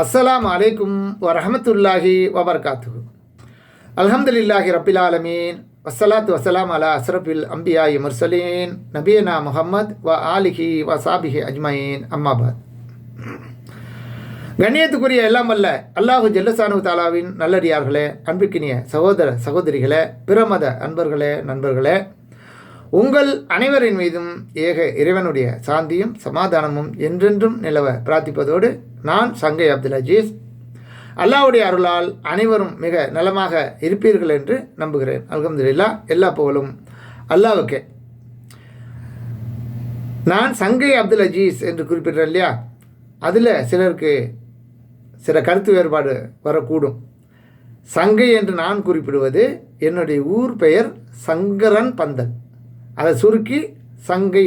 அஸ்ஸலாம் அலைக்கும் வரஹமத்துல்லாஹி வபர்காத்து அல்ஹம்துலில்லாஹி ரப்பில் ஆலமீன். வஸ்ஸலாத்து வசலாம் அலா அஸ்ரபில் அம்பியாயி முர்சலீன். நபியனா முஹம்மத் வ ஆலிஹி வ சாபிஹி அஜ்மயின். அம்மாபாத் கண்ணியத்துக்குரிய எல்லாம் அல்ல அல்லாஹு ஜல்லசானு தாலாவின் நல்லடியார்களே அன்பிக்கினிய சகோதர சகோதரிகளே பிரமத அன்பர்களே நண்பர்களே உங்கள் அனைவரின் மீதும் ஏக இறைவனுடைய சாந்தியும் சமாதானமும் என்றென்றும் நிலவ பிரார்த்திப்பதோடு நான் சங்கை அப்துல் அஜீஸ். அல்லாவுடைய அருளால் அனைவரும் மிக நலமாக இருப்பீர்கள் என்று நம்புகிறேன். அலகம்துல்லா எல்லா புகழும் அல்லாவுக்கே. நான் சங்கை அப்துல் அஜீஸ் என்று குறிப்பிடுறேன் இல்லையா? அதில் சிலருக்கு சில கருத்து வேறுபாடு வரக்கூடும். சங்கை என்று நான் குறிப்பிடுவது என்னுடைய ஊர் பெயர் சங்கரன் பந்தல். அதை சுருக்கி சங்கை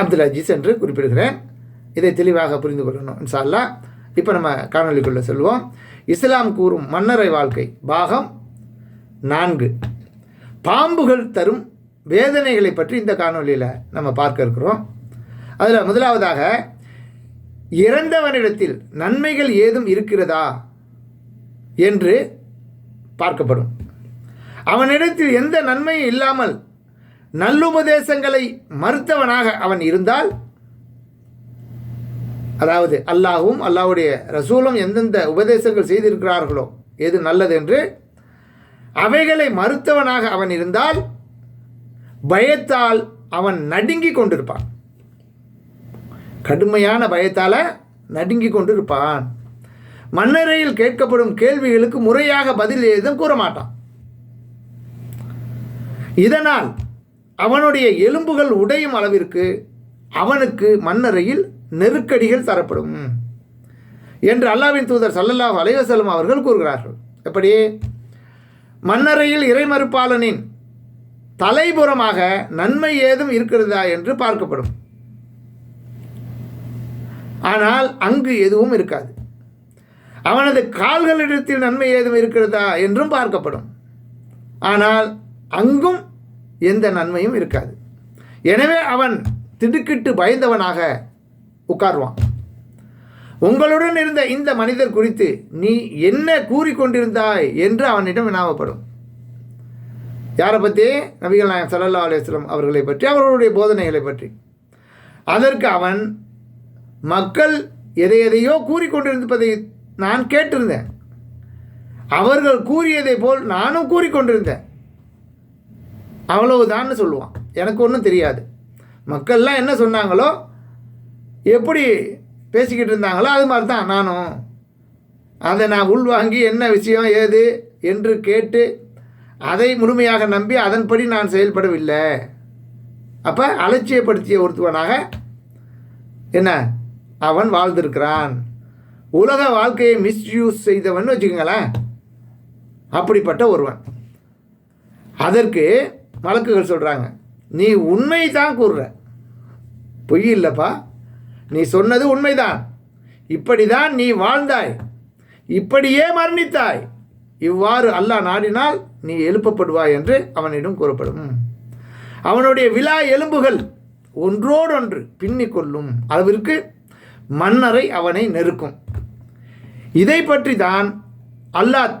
அப்துல் அஜீஸ் என்று குறிப்பிடுகிறேன். இதை தெளிவாக புரிந்து கொள்ளணும் இன்ஷா இப்போ நம்ம காணொலிக்குள்ளே செல்வோம். இஸ்லாம் கூறும் மன்னரை வாழ்க்கை பாகம் நான்கு. பாம்புகள் தரும் வேதனைகளை பற்றி இந்த காணொலியில் நம்ம பார்க்க இருக்கிறோம். அதில் முதலாவதாக இறந்தவனிடத்தில் நன்மைகள் ஏதும் இருக்கிறதா என்று பார்க்கப்படும். அவனிடத்தில் எந்த நன்மையும் இல்லாமல் நல்லுபதேசங்களை மறுத்தவனாக அவன் இருந்தால் அதாவது அல்லாஹும் அல்லாஹ்வுடைய ரசூலும் எந்தெந்த உபதேசங்கள் செய்திருக்கிறார்களோ எது நல்லது என்று அவைகளை மறுத்தவனாக அவன் இருந்தால் பயத்தால் அவன் நடுங்கி கொண்டிருப்பான். கடுமையான பயத்தால் நடுங்கி கொண்டிருப்பான். மன்னரையில் கேட்கப்படும் கேள்விகளுக்கு முறையாக பதில் எதுவும் கூற மாட்டான் இதனால் அவனுடைய எலும்புகள் உடையும் அளவிற்கு அவனுக்கு மன்னரையில் நெருக்கடிகள் தரப்படும் என்று அல்லாவின் தூதர் சல்லல்லாஹ் அலைவசல்லம் அவர்கள் கூறுகிறார்கள். எப்படி மன்னரையில் இறைமறுப்பாளனின் தலைபுறமாக நன்மை ஏதும் இருக்கிறதா என்று பார்க்கப்படும். ஆனால் அங்கு எதுவும் இருக்காது. அவனது கால்களிடத்தில் நன்மை ஏதும் இருக்கிறதா என்றும் பார்க்கப்படும். ஆனால் அங்கும் எந்த நன்மையும் இருக்காது. எனவே அவன் திடுக்கிட்டு பயந்தவனாக உட்காருவான். உங்களுடன் இருந்த இந்த மனிதர் குறித்து நீ என்ன கூறிக்கொண்டிருந்தாய் என்று அவனிடம் வினாவப்படும். யாரை பற்றி? நபிகள் நாயம் சல்லல்லா அலுவலம் அவர்களை பற்றி அவர்களுடைய போதனைகளை பற்றி. அதற்கு அவன் மக்கள் எதை எதையோ கூறிக்கொண்டிருப்பதை நான் கேட்டிருந்தேன். அவர்கள் கூறியதை போல் நானும் கூறிக்கொண்டிருந்தேன். அவ்வளவுதான்னு சொல்லுவான். எனக்கு ஒன்றும் தெரியாது. மக்கள்லாம் என்ன சொன்னாங்களோ எப்படி பேசிக்கிட்டு இருந்தாங்களோ அது மாதிரி தான் நானும். அதை நான் உள்வாங்கி என்ன விஷயம் ஏது என்று கேட்டு அதை முழுமையாக நம்பி அதன்படி நான் செயல்படவில்லை. அப்போ அலட்சியப்படுத்திய ஒருத்தவனாக என்ன? அவன் வாழ்ந்திருக்கிறான். உலக வாழ்க்கையை மிஸ்யூஸ் செய்தவன் வச்சுக்கோங்களேன். அப்படிப்பட்ட ஒருவன். அதற்கு வழக்குகள் சொல்கிறாங்க நீ உண்மை தான் கூறுற. பொய் இல்லைப்பா. நீ சொன்னது உண்மைதான். இப்படி தான் நீ வாழ்ந்தாய். இப்படியே மரணித்தாய். இவ்வாறு அல்லாஹ் நாடினால் நீ எழுப்பப்படுவாய் என்று அவனிடம் கூறப்படும். அவனுடைய விழா எலும்புகள் ஒன்றோடொன்று பின்னி கொள்ளும் அளவிற்கு மன்னரை அவனை நெருக்கும். இதை பற்றி தான் அல்லாஹ்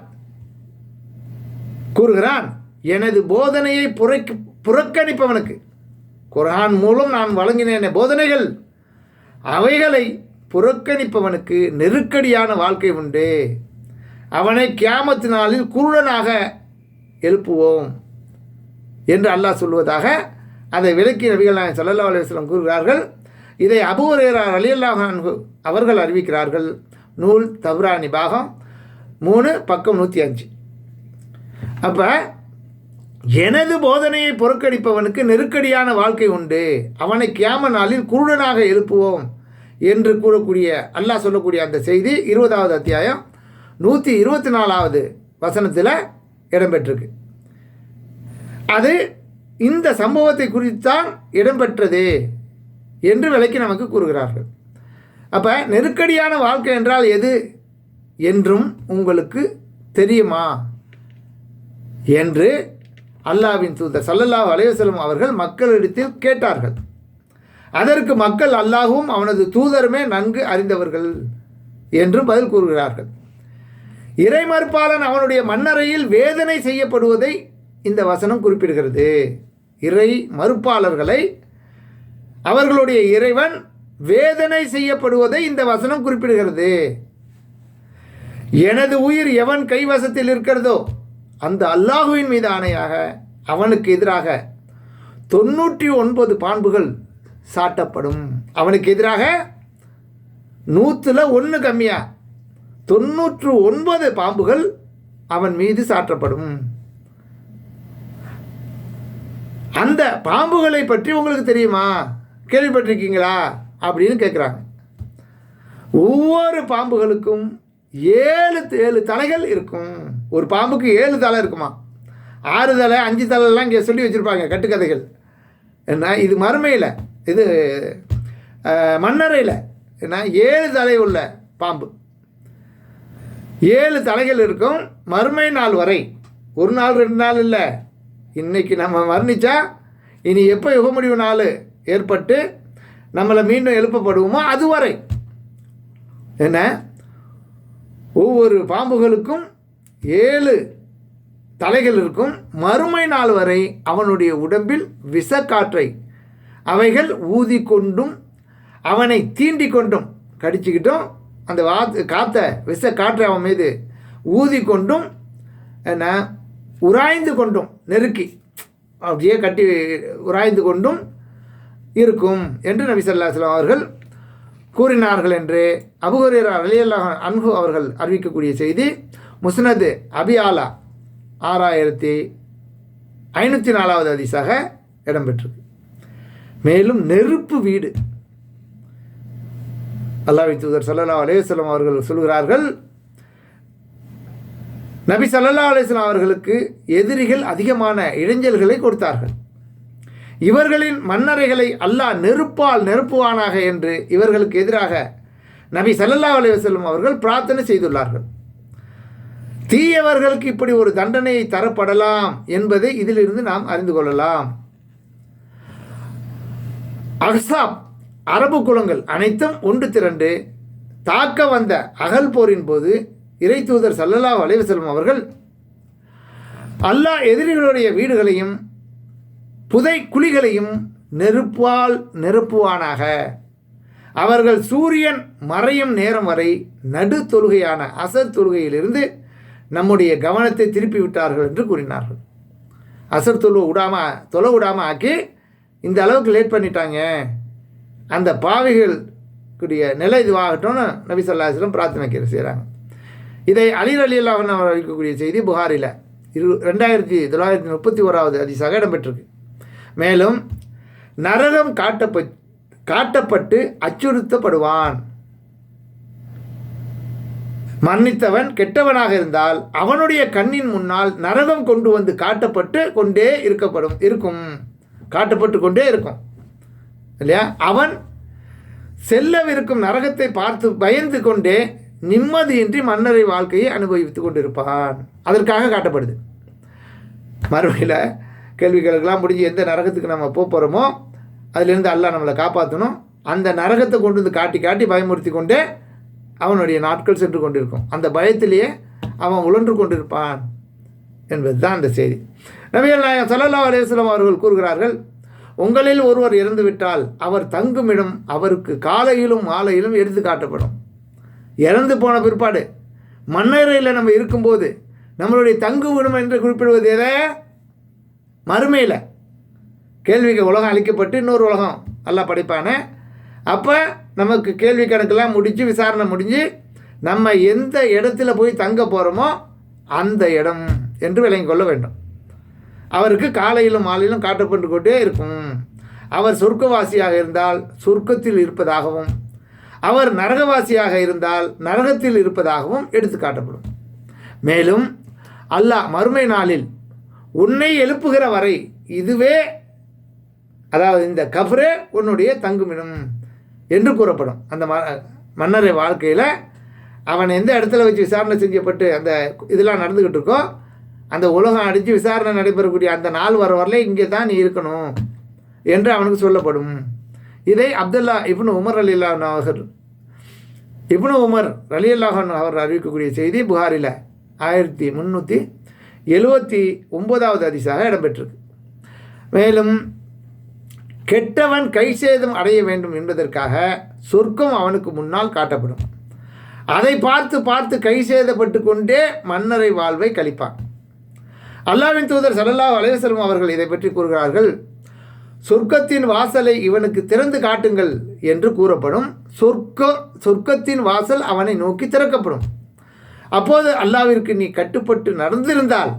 கூறுகிறான். எனது போதனையை புறக்கு புறக்கணிப்பவனுக்கு குரான் மூலம் நான் வழங்கினேன். போதனைகள். அவைகளை புறக்கணிப்பவனுக்கு நெருக்கடியான வாழ்க்கை உண்டு. அவனை கியாமத்து நாளில் குருடனாக எழுப்புவோம் என்று அல்லாஹ் சொல்வதாக அதை விளக்கி நபிகள் நாயகம் சல்லா அலுவலம் கூறுகிறார்கள். இதை அபூரேரார் அலி அல்லாஹ் அவர்கள் அறிவிக்கிறார்கள். நூல் தவ்ராணி பாகம் மூணு பக்கம் நூற்றி அஞ்சு. அப்போ எனது போதனையை புறக்கணிப்பவனுக்கு நெருக்கடியான வாழ்க்கை உண்டு. அவனை கியாம நாளில் குருடனாக எழுப்புவோம் என்று கூறக்கூடிய அல்லாஹ் சொல்லக்கூடிய அந்த செய்தி இருபதாவது அத்தியாயம் நூற்றி இருபத்தி நாலாவது வசனத்தில் இடம்பெற்றிருக்கு. அது இந்த சம்பவத்தை குறித்தான் இடம்பெற்றது என்று விலைக்கு நமக்கு கூறுகிறார்கள். அப்போ நெருக்கடியான வாழ்க்கை என்றால் எது என்றும் உங்களுக்கு தெரியுமா? என்று அல்லாவின் தூதர் சல்லல்லாஹ் அலைவசலம் அவர்கள் மக்களிடத்தில் கேட்டார்கள். அதற்கு மக்கள் அல்லாஹும் அவனது தூதருமே நன்கு அறிந்தவர்கள் என்றும் பதில் கூறுகிறார்கள். இறைமறுப்பாளன் அவனுடைய மண்ணறையில் வேதனை செய்யப்படுவதை இந்த வசனம் குறிப்பிடுகிறது. இறை மறுப்பாளர்களை அவர்களுடைய இறைவன் வேதனை செய்யப்படுவதை இந்த வசனம் குறிப்பிடுகிறது. எனது உயிர் எவன் கைவசத்தில் இருக்கிறதோ அந்த அல்லாஹுவின் மீது ஆணையாக அவனுக்கு எதிராக தொண்ணூற்றி ஒன்பது பாண்புகள் சாட்டப்படும். அவனுக்கு எதிராக நூற்றில் ஒன்று கம்மியாக தொண்ணூற்று ஒன்பது பாம்புகள் அவன் மீது சாற்றப்படும். அந்த பாம்புகளை பற்றி உங்களுக்கு தெரியுமா? கேள்விப்பட்டிருக்கீங்களா? அப்படின்னு கேட்குறாங்க ஒவ்வொரு பாம்புகளுக்கும் ஏழு ஏழு தலைகள் இருக்கும். ஒரு பாம்புக்கு ஏழு தலை இருக்குமா? ஆறு தலை அஞ்சு தலைலாம் இங்கே சொல்லி வச்சுருப்பாங்க கட்டுக்கதைகள். என்ன இது மறுமையில் இது மன்னரையில். மண்ணறையில் என்ன ஏழு தலை உள்ள பாம்பு. ஏழு தலைகள் இருக்கும். மறுமை நாள் வரை. ஒரு நாள் ரெண்டு நாள் இல்லை. இன்றைக்கி நம்ம மரணித்தா இனி எப்போ யுக முடிவு நாள் ஏற்பட்டு நம்மளை மீண்டும் எழுப்பப்படுவோமோ அதுவரை என்ன? ஒவ்வொரு பாம்புகளுக்கும் ஏழு தலைகள் இருக்கும். மறுமை நாள் வரை அவனுடைய உடம்பில் விஷக்காற்றை அவைகள் ஊதி கொண்டும் அவனை தீண்டி கொண்டும் கடிச்சுக்கிட்டும் அந்த வா காத்த விஷ காற்றை அவன் மீது ஊதி கொண்டும் என்ன உராய்ந்து கொண்டும் நெருக்கி அப்படியே கட்டி உராய்ந்து கொண்டும் இருக்கும் என்று நபி ஸல்லல்லாஹு அவர்கள் கூறினார்கள் என்று அபுஹுரேரா அலியல்லாஹ் அன்ஹு அவர்கள் அறிவிக்கக்கூடிய செய்தி முஸ்னது அபியாலா ஆறாயிரத்தி ஐநூற்றி நாலாவது அதிசாக இடம்பெற்றிருக்கு. மேலும் நெருப்பு வீடு. அல்லாஹி தூதர் சல்லா அலைஹி அவர்கள் சொல்கிறார்கள் நபி சல்லா அலேஸ்லாம் அவர்களுக்கு எதிரிகள் அதிகமான இடைஞ்சல்களை கொடுத்தார்கள். இவர்களின் மன்னரைகளை அல்லாஹ் நெருப்பால் நெருப்புவானாக என்று இவர்களுக்கு எதிராக நபி சல்லல்லா அலைஹி அவர்கள் பிரார்த்தனை செய்துள்ளார்கள். தீயவர்களுக்கு இப்படி ஒரு தண்டனையை தரப்படலாம் என்பதை இதிலிருந்து நாம் அறிந்து கொள்ளலாம். அஹ்சாப் அரபு குலங்கள் அனைத்தும் ஒன்று திரண்டு தாக்க வந்த அகல் போரின் போது இறை தூதர் சல்லல்லா அலைவசல்லம் அவர்கள் அல்லாஹ் எதிரிகளுடைய வீடுகளையும் புதை குழிகளையும் நெருப்பால் நெருப்புவானாக. அவர்கள் சூரியன் மறையும் நேரம் வரை நடு தொழுகையான அசர் தொழுகையிலிருந்து நம்முடைய கவனத்தை திருப்பி விட்டார்கள் என்று கூறினார்கள். அசர் தொழு விடாமல் தொலை விடாமல் ஆக்கி இந்த அளவுக்கு லேட் பண்ணிட்டாங்க. அந்த பாவிகளுடைய நிலை இதுவாகட்டும்னு நபி சொல்லாசிலும் பிரார்த்தனை செய்கிறாங்க இதை அலிர் அலி அல்லாஹன் அவர் அறிவிக்கக்கூடிய செய்தி புகாரில். இரு ரெண்டாயிரத்தி தொள்ளாயிரத்தி முப்பத்தி ஓராவது அதிசாக இடம்பெற்றிருக்கு. மேலும் நரகம் காட்டப்ப காட்டப்பட்டு அச்சுறுத்தப்படுவான். மன்னித்தவன் கெட்டவனாக இருந்தால் அவனுடைய கண்ணின் முன்னால் நரகம் கொண்டு வந்து காட்டப்பட்டு கொண்டே இருக்கப்படும் இருக்கும். காட்டப்பட்டு கொண்டே இருக்கும். இல்லையா? அவன் செல்லவிருக்கும் நரகத்தை பார்த்து பயந்து கொண்டே நிம்மதியின்றி மன்னரை வாழ்க்கையை அனுபவித்து கொண்டிருப்பான். அதற்காக காட்டப்படுது. மறுமையில் கேள்விகளுக்கெல்லாம் முடிஞ்சு எந்த நரகத்துக்கு நம்ம போக போகிறோமோ அதுலேருந்து அல்லாஹ் நம்மளை காப்பாற்றணும் அந்த நரகத்தை கொண்டு வந்து காட்டி காட்டி பயமுறுத்தி கொண்டே அவனுடைய நாட்கள் சென்று கொண்டிருக்கும். அந்த பயத்திலேயே அவன் உழன்று கொண்டிருப்பான் என்பது தான் அந்த செய்தி. நபிகள் நாயகம் ஸல்லல்லாஹு அலைஹி அவர்கள் கூறுகிறார்கள் உங்களில் ஒருவர் இறந்துவிட்டால் அவர் தங்குமிடம் அவருக்கு காலையிலும் மாலையிலும் எடுத்து காட்டப்படும். இறந்து போன பிற்பாடு மண்ணறையில் நம்ம இருக்கும்போது நம்மளுடைய தங்குமிடம் என்று குறிப்பிடுவது எதை? மறுமையில் கேள்விக்கு உலகம் அளிக்கப்பட்டு இன்னொரு உலகம் நல்லா படைப்பான. அப்போ நமக்கு கேள்வி கணக்கெல்லாம் முடித்து விசாரணை முடிஞ்சு நம்ம எந்த இடத்துல போய் தங்க போகிறோமோ அந்த இடம் என்று விளங்கி கொள்ள வேண்டும். அவருக்கு காலையிலும் மாலையிலும் காட்டப்பட்டு கொண்டே இருக்கும். அவர் சொர்க்கவாசியாக இருந்தால் சொர்க்கத்தில் இருப்பதாகவும் அவர் நரகவாசியாக இருந்தால் நரகத்தில் இருப்பதாகவும் எடுத்து காட்டப்படும். மேலும் அல்லாஹ் மறுமை நாளில் உன்னை எழுப்புகிற வரை இதுவே அதாவது இந்த கஃப்ரே உன்னுடைய தங்குமிடம் என்று கூறப்படும். அந்த ம மன்னரை வாழ்க்கையில் அவன் எந்த இடத்துல வச்சு விசாரணை செஞ்சப்பட்டு அந்த இதெல்லாம் நடந்துக்கிட்டு இருக்கோ அந்த உலகம் அடித்து விசாரணை நடைபெறக்கூடிய அந்த நாள் வர வரல இங்கே தான் நீ இருக்கணும் என்று அவனுக்கு சொல்லப்படும். இதை அப்துல்லா இப்னு உமர் அலி அவர்கள் இப்னு உமர் அலி அல்லாஹன் அவர் அறிவிக்கக்கூடிய செய்தி புகாரில் ஆயிரத்தி முந்நூற்றி எழுபத்தி ஒன்பதாவது அதிசாக இடம்பெற்றிருக்கு. மேலும் கெட்டவன் கை சேதம் அடைய வேண்டும் என்பதற்காக சொர்க்கம் அவனுக்கு முன்னால் காட்டப்படும். அதை பார்த்து பார்த்து கை சேதப்பட்டு கொண்டே மன்னரை வாழ்வை கழிப்பான். அல்லாவின் தூதர் சடல்லா அலைவசல்லம் அவர்கள் இதை பற்றி கூறுகிறார்கள். சொர்க்கத்தின் வாசலை இவனுக்கு திறந்து காட்டுங்கள் என்று கூறப்படும். சொர்க்க சொர்க்கத்தின் வாசல் அவனை நோக்கி திறக்கப்படும். அப்போது அல்லாவிற்கு நீ கட்டுப்பட்டு நடந்திருந்தால்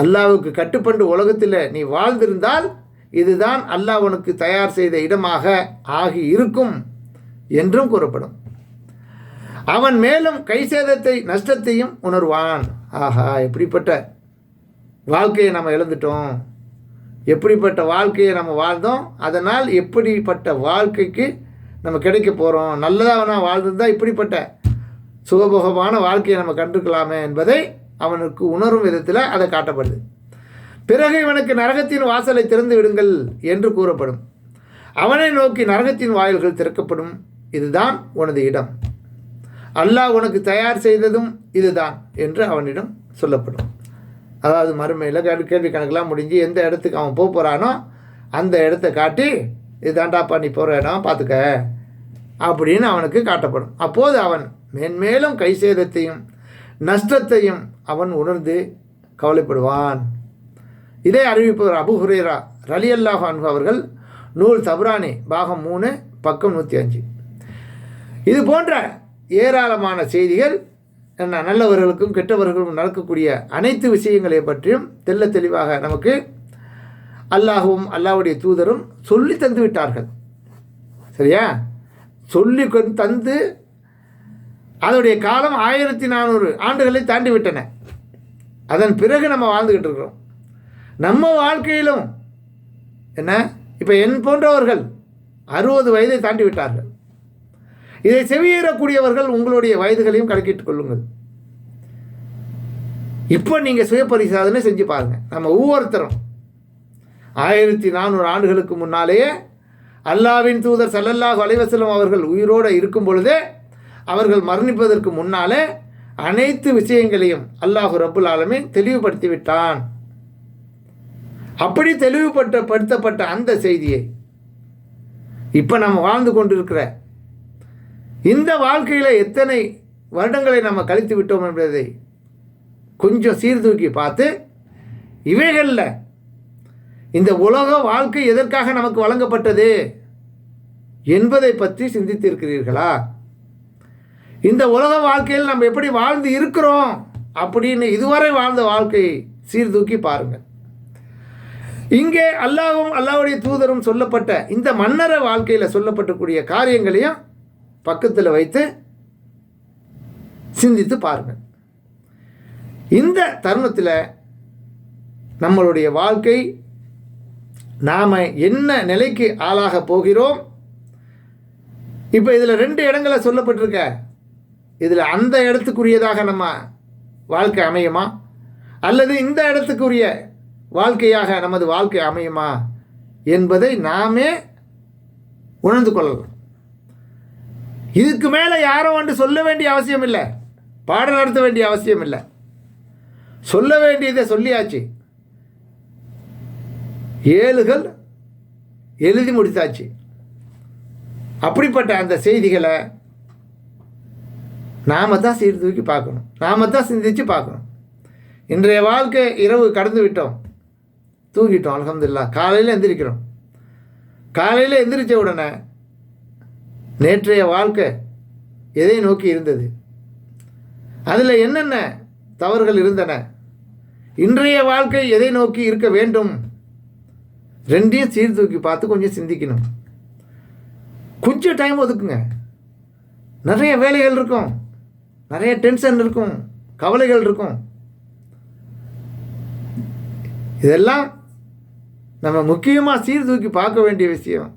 அல்லாவுக்கு கட்டுப்பட்டு உலகத்தில் நீ வாழ்ந்திருந்தால் இதுதான் அல்லாஹ் உனக்கு தயார் செய்த இடமாக ஆகி இருக்கும் என்றும் கூறப்படும். அவன் மேலும் கை சேதத்தை நஷ்டத்தையும் உணர்வான். ஆஹா எப்படிப்பட்ட வாழ்க்கையை நம்ம இழந்துட்டோம். எப்படிப்பட்ட வாழ்க்கையை நம்ம வாழ்ந்தோம். அதனால் எப்படிப்பட்ட வாழ்க்கைக்கு நம்ம கிடைக்க போகிறோம் நல்லதாக வாழ்ந்திருந்தால் இப்படிப்பட்ட சுகபோகமான வாழ்க்கையை நம்ம கண்டுக்கலாமே என்பதை அவனுக்கு உணரும் விதத்தில் அதை காட்டப்படுது. பிறகு இவனுக்கு நரகத்தின் வாசலை திறந்து விடுங்கள் என்று கூறப்படும். அவனை நோக்கி நரகத்தின் வாயில்கள் திறக்கப்படும். இதுதான் உனது இடம். அல்லாஹ் உனக்கு தயார் செய்ததும் இதுதான் என்று அவனிடம் சொல்லப்படும். அதாவது மறுமையில் கேள்வி கணக்கெலாம் முடிஞ்சு எந்த இடத்துக்கு அவன் போக போகிறானோ அந்த இடத்த காட்டி இதுதான்டாப்பா நீ போகிற இடம் பார்த்துக்க அப்படின்னு அவனுக்கு காட்டப்படும். அப்போது அவன் மேன்மேலும் கை சேதத்தையும் நஷ்டத்தையும் அவன் உணர்ந்து கவலைப்படுவான். இதை அறிவிப்பவர் அபு ஹுரேரா ரலி அல்லாஹ் அன்பு அவர்கள் நூல் தபுரானி பாகம் மூணு பக்கம் நூற்றி அஞ்சு இது போன்ற ஏராளமான செய்திகள் என்ன நல்லவர்களுக்கும் கெட்டவர்களுக்கும் நடக்கக்கூடிய அனைத்து விஷயங்களை பற்றியும் தெல்ல தெளிவாக நமக்கு அல்லாஹுவும் அல்லாவுடைய தூதரும் சொல்லி தந்து விட்டார்கள் சரியா சொல்லி தந்து அதனுடைய காலம் ஆயிரத்தி நானூறு ஆண்டுகளை தாண்டி விட்டன. அதன் பிறகு நம்ம வாழ்ந்துக்கிட்டு இருக்கிறோம். நம்ம வாழ்க்கையிலும் என்ன? இப்போ என் போன்றவர்கள் அறுபது வயதை தாண்டி விட்டார்கள். இதை செவியேறக்கூடியவர்கள் உங்களுடைய வயதுகளையும் கணக்கிட்டுக் கொள்ளுங்கள். இப்போ நீங்கள் சுய பரிசாதனை செஞ்சு பாருங்கள் நம்ம ஒவ்வொருத்தரும் ஆயிரத்தி நானூறு ஆண்டுகளுக்கு முன்னாலேயே அல்லாவின் தூதர் சல்லல்லாஹ் வலைவசலம் அவர்கள் உயிரோடு இருக்கும் பொழுதே அவர்கள் மரணிப்பதற்கு முன்னாலே அனைத்து விஷயங்களையும் அல்லாஹு ரபுல் ஆலமே தெளிவுபடுத்தி விட்டான் அப்படி தெளிவுபட்ட படுத்தப்பட்ட அந்த செய்தியை இப்போ நம்ம வாழ்ந்து கொண்டிருக்கிற இந்த வாழ்க்கையில் எத்தனை வருடங்களை நம்ம கழித்து விட்டோம் என்பதை கொஞ்சம் சீர்தூக்கி பார்த்து இவைகளில் இந்த உலக வாழ்க்கை எதற்காக நமக்கு வழங்கப்பட்டது என்பதை பற்றி சிந்தித்திருக்கிறீர்களா? இந்த உலக வாழ்க்கையில் நம்ம எப்படி வாழ்ந்து இருக்கிறோம் அப்படின்னு இதுவரை வாழ்ந்த வாழ்க்கையை சீர்தூக்கி பாருங்கள். இங்கே அல்லாவும் அல்லாவுடைய தூதரும் சொல்லப்பட்ட இந்த மன்னர வாழ்க்கையில் சொல்லப்பட்டக்கூடிய காரியங்களையும் பக்கத்தில் வைத்து சிந்தித்து பாருங்கள். இந்த தருணத்தில் நம்மளுடைய வாழ்க்கை நாம் என்ன நிலைக்கு ஆளாக போகிறோம்? இப்போ இதில் ரெண்டு இடங்களை சொல்லப்பட்டிருக்க. இதில் அந்த இடத்துக்குரியதாக நம்ம வாழ்க்கை அமையுமா? அல்லது இந்த இடத்துக்குரிய வாழ்க்கையாக நமது வாழ்க்கை அமையுமா? என்பதை நாமே உணர்ந்து கொள்ளலாம். இதுக்கு மேலே யாரும் வந்து சொல்ல வேண்டிய அவசியம் இல்லை. பாடம் நடத்த வேண்டிய அவசியம் இல்லை. சொல்ல வேண்டியதை சொல்லியாச்சு. ஏழுகள் எழுதி முடித்தாச்சு. அப்படிப்பட்ட அந்த செய்திகளை நாம் தான் சீர்தூக்கி பார்க்கணும். நாம் தான் சிந்தித்து பார்க்கணும். இன்றைய வாழ்க்கை இரவு கடந்து விட்டோம். தூங்கிட்டோம் அலமதுல்லா காலையில் எந்திரிக்கிறோம். காலையில் எந்திரிச்ச உடனே நேற்றைய வாழ்க்கை எதை நோக்கி இருந்தது? அதில் என்னென்ன தவறுகள் இருந்தன? இன்றைய வாழ்க்கை எதை நோக்கி இருக்க வேண்டும்? ரெண்டையும் சீர்தூக்கி பார்த்து கொஞ்சம் சிந்திக்கணும். கொஞ்சம் டைம் ஒதுக்குங்க. நிறைய வேலைகள் இருக்கும். நிறைய டென்ஷன் இருக்கும் கவலைகள் இருக்கும். இதெல்லாம் நம்ம முக்கியமாக சீர்தூக்கி பார்க்க வேண்டிய விஷயம்.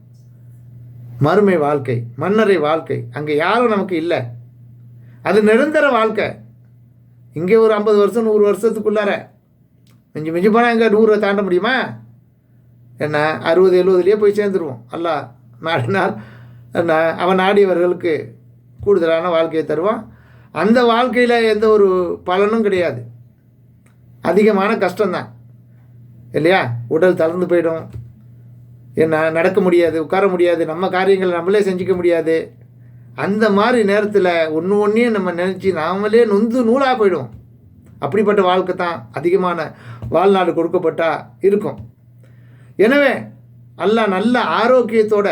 மறுமை வாழ்க்கை மன்னரை வாழ்க்கை அங்கே யாரும் நமக்கு இல்லை. அது நிரந்தர வாழ்க்கை. இங்கே ஒரு ஐம்பது வருஷம் நூறு வருஷத்துக்குள்ளார. மிஞ்சி மிஞ்சி போனால் எங்கே நூறை தாண்ட முடியுமா? என்ன அறுபது எழுபதுலேயே போய் சேர்ந்துருவோம். அல்லா நாடினால் என்ன அவன் நாடியவர்களுக்கு கூடுதலான வாழ்க்கையை தருவான். அந்த வாழ்க்கையில் எந்த ஒரு பலனும் கிடையாது. அதிகமான கஷ்டம்தான். இல்லையா? உடல் தளர்ந்து போயிடும். என்ன நடக்க முடியாது உட்கார முடியாது நம்ம காரியங்களை நம்மளே செஞ்சுக்க முடியாது. அந்த மாதிரி நேரத்தில் ஒன்று ஒன்றையும் நம்ம நினச்சி நாமளே நொந்து நூலாக போயிடும் அப்படிப்பட்ட வாழ்க்கை தான் அதிகமான வாழ்நாடு கொடுக்கப்பட்டா இருக்கும். எனவே அல்லாஹ் நல்ல ஆரோக்கியத்தோட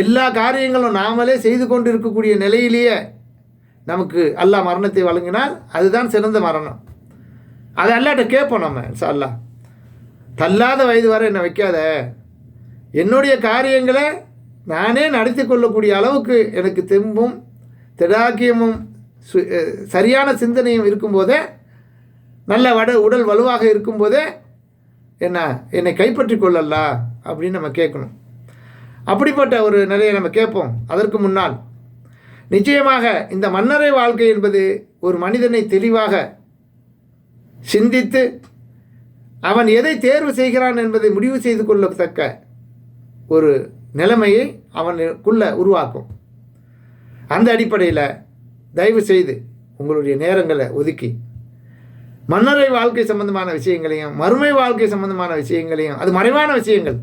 எல்லா காரியங்களும் நாமளே செய்து கொண்டு இருக்கக்கூடிய நிலையிலேயே நமக்கு அல்லாஹ் மரணத்தை வழங்கினால் அதுதான் சிறந்த மரணம். அதை அல்லாட்ட கேட்போம் நம்ம இன்ஷா அல்லாஹ் தள்ளாத வயது வரை என்னை வைக்காத. என்னுடைய காரியங்களை நானே நடத்தி கொள்ளக்கூடிய அளவுக்கு எனக்கு தெம்பும் திடாக்கியமும் சு சரியான சிந்தனையும் இருக்கும்போதே நல்ல வட உடல் வலுவாக இருக்கும்போதே என்ன என்னை கைப்பற்றி கொள்ளலா அப்படின்னு நம்ம கேட்கணும். அப்படிப்பட்ட ஒரு நிலையை நம்ம கேட்போம். அதற்கு முன்னால் நிச்சயமாக இந்த மன்னரை வாழ்க்கை என்பது ஒரு மனிதனை தெளிவாக சிந்தித்து அவன் எதை தேர்வு செய்கிறான் என்பதை முடிவு செய்து கொள்ளத்தக்க ஒரு நிலைமையை அவனுக்குள்ள உருவாக்கும். அந்த அடிப்படையில் தயவு செய்து உங்களுடைய நேரங்களை ஒதுக்கி மன்னரை வாழ்க்கை சம்பந்தமான விஷயங்களையும் மறுமை வாழ்க்கை சம்பந்தமான விஷயங்களையும் அது மறைவான விஷயங்கள்.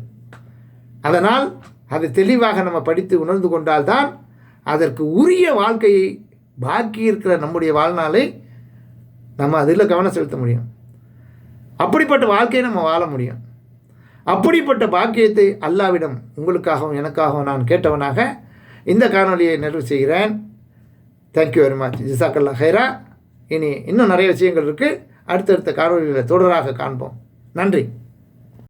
அதனால் அது தெளிவாக நம்ம படித்து உணர்ந்து கொண்டால்தான் அதற்கு உரிய வாழ்க்கையை பாக்கி இருக்கிற நம்முடைய வாழ்நாளை நம்ம அதில் கவனம் செலுத்த முடியும். அப்படிப்பட்ட வாழ்க்கையை நம்ம வாழ முடியும். அப்படிப்பட்ட பாக்கியத்தை அல்லாவிடம் உங்களுக்காகவும் எனக்காகவும் நான் கேட்டவனாக இந்த காணொலியை நிறைவு செய்கிறேன். தேங்க்யூ வெரி மச் ஜிசாக்கல்லா ஹைரா. இனி இன்னும் நிறைய விஷயங்கள் இருக்குது அடுத்தடுத்த காணொலியில் தொடராக காண்போம். நன்றி.